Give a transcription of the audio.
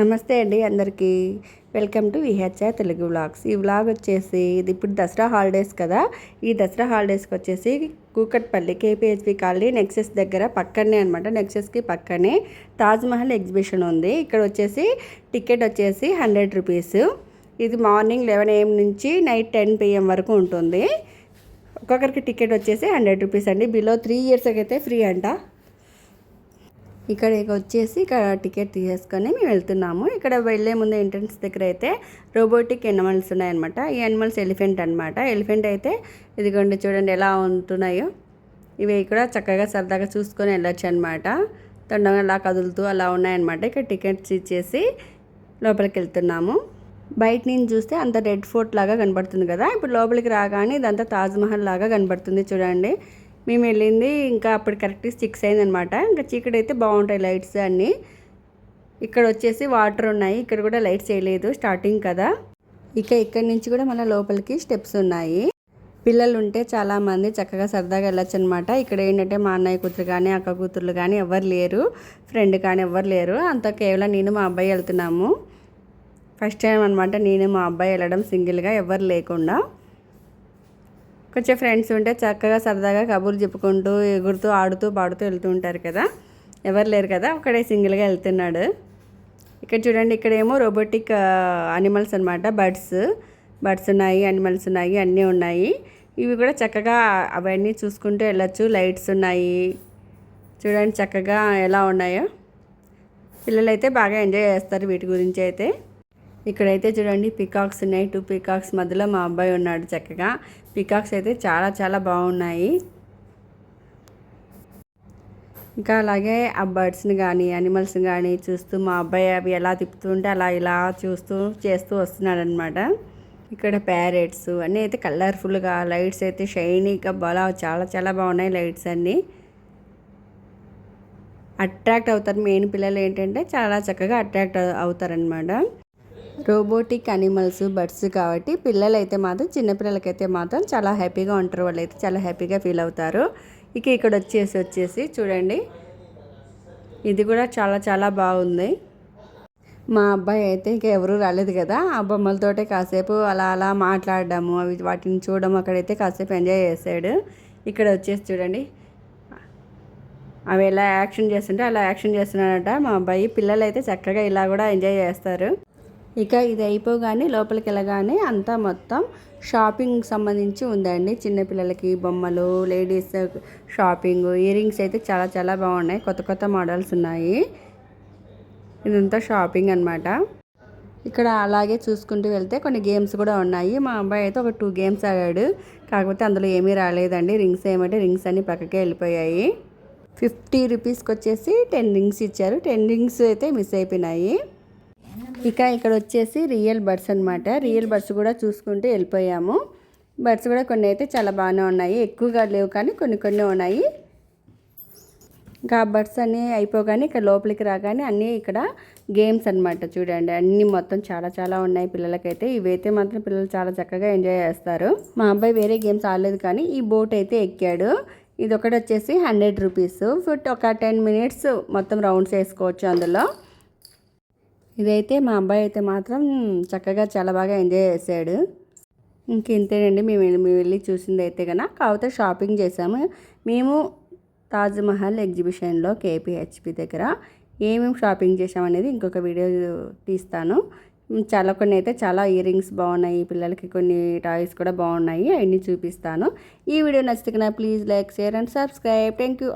నమస్తే అండి అందరికీ. Welcome to VHI Telugu vlogs. ఈ వ్లాగ్ వచ్చేసి ఇది ఇప్పుడు దసరా హాలిడేస్ కదా. ఈ దసరా హాలిడేస్కి వచ్చేసి కూకట్పల్లి కేపీహెచ్పి కాలనీ నెక్సెస్ దగ్గర పక్కనే అనమాట నెక్సెస్కి పక్కనే తాజ్మహల్ ఎగ్జిబిషన్ ఉంది. ఇక్కడ వచ్చేసి టికెట్ వచ్చేసి హండ్రెడ్ రూపీస్. ఇది మార్నింగ్ లెవెన్ ఏఎం నుంచి నైట్ టెన్ పిఎం వరకు ఉంటుంది. ఒక్కొక్కరికి టికెట్ వచ్చేసి హండ్రెడ్ రూపీస్ అండి. బిలో త్రీ ఇయర్స్కి అయితే ఫ్రీ అంట. ఇక్కడ వచ్చేసి ఇక్కడ టికెట్ తీసేసుకొని మేము వెళ్తున్నాము. ఇక్కడ వెళ్ళే ముందు ఎంట్రన్స్ దగ్గర అయితే రోబోటిక్ ఎనిమల్స్ ఉన్నాయన్నమాట. ఈ ఎనిమల్స్ ఎలిఫెంట్ అనమాట ఎలిఫెంట్ అయితే ఇదిగోండి చూడండి ఎలా ఉంటున్నాయో. ఇవి కూడా చక్కగా సరదాగా చూసుకొని వెళ్ళొచ్చు అనమాట తొండగా అలా కదులుతూ అలా ఉన్నాయన్నమాట. ఇక్కడ టికెట్స్ ఇచ్చేసి లోపలికి వెళ్తున్నాము. బయట నుంచి చూస్తే అంత రెడ్ ఫోర్ట్ లాగా కనబడుతుంది కదా. ఇప్పుడు లోపలికి రాగానే ఇదంతా తాజ్మహల్ లాగా కనబడుతుంది చూడండి. మేము వెళ్ళింది ఇంకా అప్పుడు కరెక్ట్ సిక్స్ అయిందనమాట. ఇంకా చీకటి అయితే బాగుంటాయి లైట్స్ అన్నీ. ఇక్కడ వచ్చేసి వాటర్ ఉన్నాయి ఇక్కడ కూడా లైట్స్ వేయలేదు స్టార్టింగ్ కదా. ఇక ఇక్కడ నుంచి కూడా మన లోపలికి స్టెప్స్ ఉన్నాయి. పిల్లలు ఉంటే చాలామంది చక్కగా సరదాగా వెళ్ళొచ్చు అనమాట ఇక్కడ ఏంటంటే మా అన్నయ్య కూతురు కానీ అక్క కూతుర్లు కానీ ఎవరు లేరు. ఫ్రెండ్ కానీ ఎవరు లేరు. అంత కేవలం నేను మా అబ్బాయి వెళ్తున్నాము. ఫస్ట్ టైం అనమాట నేను మా అబ్బాయి వెళ్ళడం సింగిల్గా ఎవరు లేకుండా. కొంచెం ఫ్రెండ్స్ ఉంటే చక్కగా సరదాగా కబుర్లు చెప్పుకుంటూ ఎగురుతూ ఆడుతూ పాడుతూ వెళ్తూ ఉంటారు కదా. ఎవరు లేరు కదా ఒకడే సింగిల్గా వెళ్తున్నాడు. ఇక్కడ చూడండి ఇక్కడేమో రోబోటిక్ అనిమల్స్ అనమాట బర్డ్స్ బర్డ్స్ ఉన్నాయి అనిమల్స్ ఉన్నాయి అన్నీ ఉన్నాయి. ఇవి కూడా చక్కగా అవన్నీ చూసుకుంటూ వెళ్ళచ్చు. లైట్స్ ఉన్నాయి. చూడండి చక్కగా ఎలా ఉన్నాయో. పిల్లలు అయితే బాగా ఎంజాయ్ చేస్తారు వీటి గురించి అయితే. ఇక్కడైతే చూడండి పికాక్స్ ఉన్నాయి. టూ పికాక్స్ మధ్యలో మా అబ్బాయి ఉన్నాడు చక్కగా. పికాక్స్ అయితే చాలా చాలా బాగున్నాయి. ఇంకా అలాగే ఆ బర్డ్స్ని కానీ అనిమల్స్ని కానీ చూస్తూ మా అబ్బాయి అవి ఎలా తిప్పుతుంటే అలా ఇలా చూస్తూ చేస్తూ వస్తున్నాడు అనమాట ఇక్కడ ప్యారెట్స్ అన్నీ అయితే కలర్ఫుల్గా లైట్స్ అయితే షైనీగా బాగా చాలా చాలా బాగున్నాయి లైట్స్ అన్నీ. అట్రాక్ట్ అవుతారు. మెయిన్ పిల్లలు ఏంటంటే చాలా చక్కగా అట్రాక్ట్ అవుతారనమాట రోబోటిక్ అనిమల్స్ బర్డ్స్ కాబట్టి పిల్లలైతే మాత్రం చిన్నపిల్లలకైతే మాత్రం చాలా హ్యాపీగా ఉంటారు. వాళ్ళు అయితే చాలా హ్యాపీగా ఫీల్ అవుతారు. ఇక ఇక్కడ వచ్చేసి వచ్చేసి చూడండి. ఇది కూడా చాలా చాలా బాగుంది. మా అబ్బాయి అయితే ఇంకా ఎవరూ రాలేదు కదా. ఆ బొమ్మలతోటే కాసేపు అలా అలా మాట్లాడడము అవి వాటిని చూడడం అక్కడైతే కాసేపు ఎంజాయ్ చేశాడు. ఇక్కడ వచ్చేసి చూడండి. అవి ఎలా యాక్షన్ చేస్తుంటే అలా యాక్షన్ చేస్తున్నాడట మా అబ్బాయి. పిల్లలు అయితే చక్కగా ఇలా కూడా ఎంజాయ్ చేస్తారు. ఇక ఇది అయిపోగానే లోపలికి వెళ్ళగానే అంతా మొత్తం షాపింగ్ సంబంధించి ఉందండి. చిన్నపిల్లలకి బొమ్మలు లేడీస్ షాపింగ్ ఇయర్ రింగ్స్ అయితే చాలా చాలా బాగున్నాయి. కొత్త కొత్త మోడల్స్ ఉన్నాయి. ఇదంతా షాపింగ్ అనమాట ఇక్కడ అలాగే చూసుకుంటూ వెళ్తే కొన్ని గేమ్స్ కూడా ఉన్నాయి. మా అబ్బాయి అయితే ఒక టూ గేమ్స్ ఆడాడు. కాకపోతే అందులో ఏమీ రాలేదండి. రింగ్స్ ఏమంటే రింగ్స్ అన్నీ పక్కకే వెళ్ళిపోయాయి. ఫిఫ్టీ రూపీస్కి వచ్చేసి టెన్ రింగ్స్ ఇచ్చారు. టెన్ రింగ్స్ అయితే మిస్ అయిపోయినాయి. ఇక ఇక్కడ వచ్చేసి రియల్ బర్డ్స్ అనమాట రియల్ బర్డ్స్ కూడా చూసుకుంటూ వెళ్ళిపోయాము. బర్డ్స్ కూడా కొన్ని అయితే చాలా బాగానే ఉన్నాయి. ఎక్కువగా లేవు కానీ కొన్ని కొన్ని ఉన్నాయి. ఇంకా బర్డ్స్ అన్నీ అయిపోగానే ఇక్కడ లోపలికి రాగానే అన్నీ ఇక్కడ గేమ్స్ అనమాట చూడండి. అన్నీ మొత్తం చాలా చాలా ఉన్నాయి పిల్లలకైతే. ఇవైతే మాత్రం పిల్లలు చాలా చక్కగా ఎంజాయ్ చేస్తారు. మా అబ్బాయి వేరే గేమ్స్ ఆడలేదు కానీ ఈ బోట్ అయితే ఎక్కాడు. ఇది ఒకటి వచ్చేసి హండ్రెడ్ రూపీస్. ఫుట్ ఒక టెన్ మినిట్స్ మొత్తం రౌండ్స్ వేసుకోవచ్చు అందులో. ఇదైతే మా అబ్బాయి అయితే మాత్రం చక్కగా చాలా బాగా ఎంజాయ్ చేశాడు. ఇంకేంతేనండి మేము మేము వెళ్ళి చూసింది అయితే కన్నా కాకపోతే షాపింగ్ చేసాము మేము తాజ్మహల్ ఎగ్జిబిషన్లో కేపీహెచ్పి దగ్గర ఏమేమి షాపింగ్ చేసామనేది ఇంకొక వీడియో తీస్తాను. చాలా కొన్ని అయితే చాలా ఇయర్ రింగ్స్ బాగున్నాయి పిల్లలకి కొన్ని టాయ్స్ కూడా బాగున్నాయి అవన్నీ చూపిస్తాను. ఈ వీడియో నచ్చితే please like share and subscribe. Thank you